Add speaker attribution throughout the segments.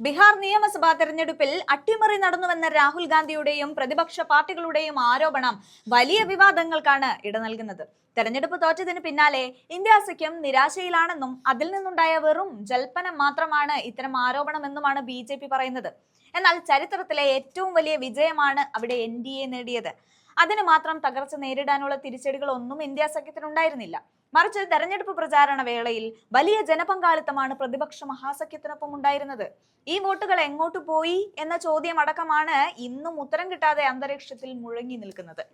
Speaker 1: ബീഹാർ നിയമസഭാ തെരഞ്ഞെടുപ്പിൽ അട്ടിമറി നടന്നുവെന്ന രാഹുൽ ഗാന്ധിയുടെയും പ്രതിപക്ഷ പാർട്ടികളുടെയും ആരോപണം വലിയ വിവാദങ്ങൾക്കാണ് ഇട നൽകുന്നത്. തെരഞ്ഞെടുപ്പ് തോറ്റതിന് പിന്നാലെ ഇന്ത്യ സഖ്യം നിരാശയിലാണെന്നും അതിൽ നിന്നുണ്ടായ വെറും ജൽപ്പനം മാത്രമാണ് ഇത്തരം ആരോപണമെന്നുമാണ് ബി പറയുന്നത്. എന്നാൽ ചരിത്രത്തിലെ ഏറ്റവും വലിയ വിജയമാണ് അവിടെ എൻ നേടിയത്. അതിന് മാത്രം തകർച്ച നേരിടാനുള്ള തിരിച്ചടികളൊന്നും ഇന്ത്യ സഖ്യത്തിനുണ്ടായിരുന്നില്ല. മറിച്ച് തെരഞ്ഞെടുപ്പ് പ്രചാരണ വേളയിൽ വലിയ ജനപങ്കാളിത്തമാണ് പ്രതിപക്ഷ മഹാസഖ്യത്തിനൊപ്പം ഉണ്ടായിരുന്നത്. ഈ വോട്ടുകൾ എങ്ങോട്ട് പോയി എന്ന ചോദ്യം അടക്കമാണ് ഇന്നും ഉത്തരം കിട്ടാതെ അന്തരീക്ഷത്തിൽ മുഴങ്ങി നിൽക്കുന്നത്.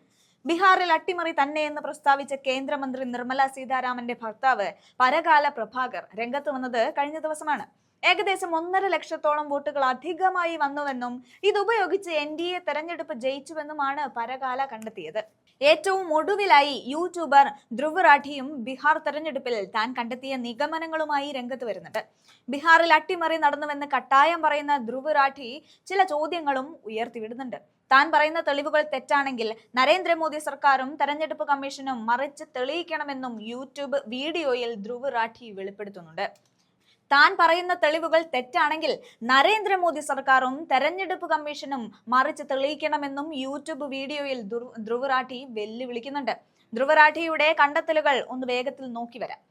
Speaker 1: ബീഹാറിൽ അട്ടിമറി തന്നെയെന്ന് പ്രസ്താവിച്ച കേന്ദ്രമന്ത്രി നിർമ്മല സീതാരാമന്റെ ഭർത്താവ് പരകാല പ്രഭാകർ രംഗത്ത് വന്നത് കഴിഞ്ഞ ദിവസമാണ്. ഏകദേശം ഒന്നര ലക്ഷത്തോളം വോട്ടുകൾ അധികമായി വന്നുവെന്നും ഇതുപയോഗിച്ച് എൻ ഡി എ തെരഞ്ഞെടുപ്പ് ജയിച്ചുവെന്നുമാണ് പരകാല കണ്ടെത്തിയത്. ഏറ്റവും ഒടുവിലായി യൂട്യൂബർ ധ്രുവ് റാഠിയും ബീഹാർ തെരഞ്ഞെടുപ്പിൽ താൻ കണ്ടെത്തിയ നിഗമനങ്ങളുമായി രംഗത്ത് വരുന്നുണ്ട്. ബീഹാറിൽ അട്ടിമറി നടന്നുവെന്ന് കട്ടായം പറയുന്ന ധ്രുവ് റാഠി ചില ചോദ്യങ്ങളും ഉയർത്തിവിടുന്നുണ്ട്. താൻ പറയുന്ന തെളിവുകൾ തെറ്റാണെങ്കിൽ നരേന്ദ്രമോദി സർക്കാരും തെരഞ്ഞെടുപ്പ് കമ്മീഷനും മറിച്ച് തെളിയിക്കണമെന്നും യൂട്യൂബ് വീഡിയോയിൽ ധ്രുവ് റാഠി വെളിപ്പെടുത്തുന്നുണ്ട്. താൻ പറയുന്ന തെളിവുകൾ തെറ്റാണെങ്കിൽ നരേന്ദ്രമോദി സർക്കാരും തെരഞ്ഞെടുപ്പ് കമ്മീഷനും മറിച്ച് തെളിയിക്കണമെന്നും യൂട്യൂബ് വീഡിയോയിൽ ധ്രു- ധ്രുവറാഠി വെല്ലുവിളിക്കുന്നുണ്ട്. ധ്രുവറാഠിയുടെ കണ്ടെത്തലുകൾ ഒന്ന് വേഗത്തിൽ നോക്കി വരാം.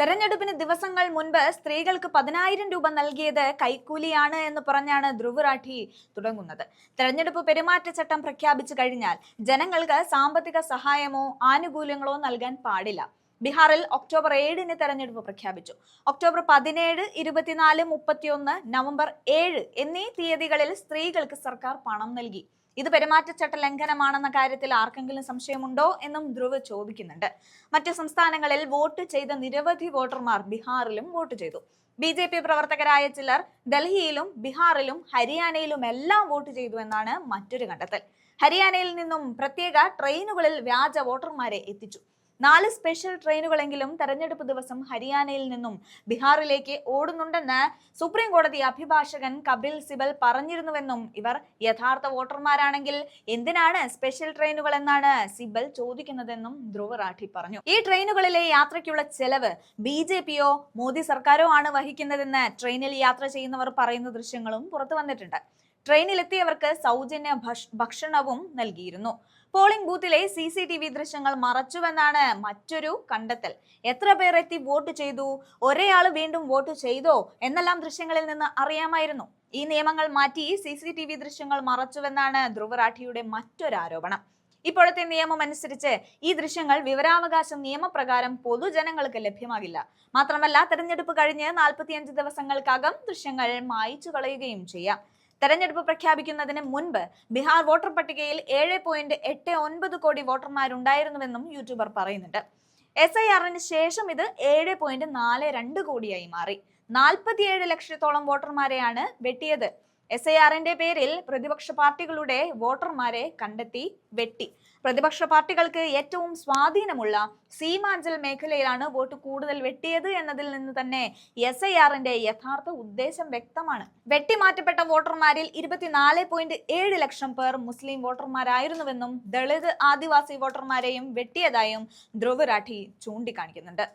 Speaker 1: തെരഞ്ഞെടുപ്പിന് ദിവസങ്ങൾ മുൻപ് സ്ത്രീകൾക്ക് പതിനായിരം രൂപ നൽകിയത് കൈക്കൂലിയാണ് എന്ന് പറഞ്ഞാണ് ധ്രുവറാഠി തുടങ്ങുന്നത്. തെരഞ്ഞെടുപ്പ് പെരുമാറ്റച്ചട്ടം പ്രഖ്യാപിച്ചു കഴിഞ്ഞാൽ ജനങ്ങൾക്ക് സാമ്പത്തിക സഹായമോ ആനുകൂല്യങ്ങളോ നൽകാൻ പാടില്ല. ബീഹാറിൽ ഒക്ടോബർ ഏഴിന് തെരഞ്ഞെടുപ്പ് പ്രഖ്യാപിച്ചു. ഒക്ടോബർ പതിനേഴ് ഇരുപത്തിനാല് മുപ്പത്തിയൊന്ന് നവംബർ ഏഴ് എന്നീ തീയതികളിൽ സ്ത്രീകൾക്ക് സർക്കാർ പണം നൽകി. ഇത് പെരുമാറ്റച്ചട്ട ലംഘനമാണെന്ന കാര്യത്തിൽ ആർക്കെങ്കിലും സംശയമുണ്ടോ എന്നും ധ്രുവ് ചോദിക്കുന്നുണ്ട്. മറ്റു സംസ്ഥാനങ്ങളിൽ വോട്ട് ചെയ്ത നിരവധി വോട്ടർമാർ ബീഹാറിലും വോട്ട് ചെയ്തു. ബി ജെ പി പ്രവർത്തകരായ ചിലർ ഡൽഹിയിലും ബീഹാറിലും ഹരിയാനയിലും എല്ലാം വോട്ട് ചെയ്തു എന്നാണ് മറ്റൊരു കണ്ടെത്തൽ. ഹരിയാനയിൽ നിന്നും പ്രത്യേക ട്രെയിനുകളിൽ വ്യാജ വോട്ടർമാരെ എത്തിച്ചു. നാല് സ്പെഷ്യൽ ട്രെയിനുകളെങ്കിലും തെരഞ്ഞെടുപ്പ് ദിവസം ഹരിയാനയിൽ നിന്നും ബീഹാറിലേക്ക് ഓടുന്നുണ്ടെന്ന് സുപ്രീം കോടതി അഭിഭാഷകൻ കപിൽ സിബൽ പറഞ്ഞിരുന്നുവെന്നും ഇവർ യഥാർത്ഥ വോട്ടർമാരാണെങ്കിൽ എന്തിനാണ് സ്പെഷ്യൽ ട്രെയിനുകൾ എന്നാണ് സിബൽ ചോദിക്കുന്നതെന്നും ധ്രുവ റാഠി പറഞ്ഞു. ഈ ട്രെയിനുകളിലെ യാത്രയ്ക്കുള്ള ചെലവ് ബി ജെ പിയോ മോദി സർക്കാരോ ആണ് വഹിക്കുന്നതെന്ന് ട്രെയിനിൽ യാത്ര ചെയ്യുന്നവർ പറയുന്ന ദൃശ്യങ്ങളും പുറത്തു വന്നിട്ടുണ്ട്. ട്രെയിനിലെത്തിയവർക്ക് സൗജന്യ ഭക്ഷണവും നൽകിയിരുന്നു. പോളിംഗ് ബൂത്തിലെ സി സി ടി വി ദൃശ്യങ്ങൾ മറച്ചുവെന്നാണ് മറ്റൊരു കണ്ടെത്തൽ. എത്ര പേർ എത്തി വോട്ട് ചെയ്തു? ഒരേയാൾ വീണ്ടും വോട്ട് ചെയ്തോ? എന്നെല്ലാം ദൃശ്യങ്ങളിൽ നിന്ന് അറിയാമായിരുന്നു. ഈ നിയമങ്ങൾ മാറ്റി സി സി ടി വി ദൃശ്യങ്ങൾ മറച്ചുവെന്നാണ് ധ്രുവറാഠിയുടെ മറ്റൊരു ആരോപണം ഇപ്പോഴത്തെ നിയമം അനുസരിച്ച് ഈ ദൃശ്യങ്ങൾ വിവരാവകാശ നിയമപ്രകാരം പൊതുജനങ്ങൾക്ക് ലഭ്യമാകില്ല. മാത്രമല്ല തെരഞ്ഞെടുപ്പ് കഴിഞ്ഞ് നാൽപ്പത്തിയഞ്ച് ദിവസങ്ങൾക്കകം ദൃശ്യങ്ങൾ മായ്ച്ചു കളയുകയും ചെയ്യാം. തെരഞ്ഞെടുപ്പ് പ്രഖ്യാപിക്കുന്നതിന് മുൻപ് ബീഹാർ വോട്ടർ പട്ടികയിൽ ഏഴ് പോയിന്റ് എട്ട് ഒൻപത് കോടി വോട്ടർമാരുണ്ടായിരുന്നുവെന്നും യൂട്യൂബർ പറയുന്നുണ്ട്. എസ് ഐ ആറിന് ശേഷം ഇത് ഏഴ് പോയിന്റ് നാല് രണ്ട് കോടിയായി മാറി. നാൽപ്പത്തിയേഴ് ലക്ഷത്തോളം വോട്ടർമാരെയാണ് വെട്ടിയത്. എസ് ഐ ആറിന്റെ പേരിൽ പ്രതിപക്ഷ പാർട്ടികളുടെ വോട്ടർമാരെ കണ്ടെത്തി വെട്ടി. പ്രതിപക്ഷ പാർട്ടികൾക്ക് ഏറ്റവും സ്വാധീനമുള്ള സീമാഞ്ചൽ മേഖലയിലാണ് വോട്ട് കൂടുതൽ വെട്ടിയത് എന്നതിൽ നിന്ന് തന്നെ എസ് ഐ ആറിന്റെ യഥാർത്ഥ ഉദ്ദേശം വ്യക്തമാണ്. വെട്ടിമാറ്റപ്പെട്ട വോട്ടർമാരിൽ ഇരുപത്തിനാല് പോയിന്റ് ഏഴ് ലക്ഷം പേർ മുസ്ലിം വോട്ടർമാരായിരുന്നുവെന്നും ദളിത് ആദിവാസി വോട്ടർമാരെയും വെട്ടിയതായും ധ്രുവ് രാഠി ചൂണ്ടിക്കാണിക്കുന്നുണ്ട്.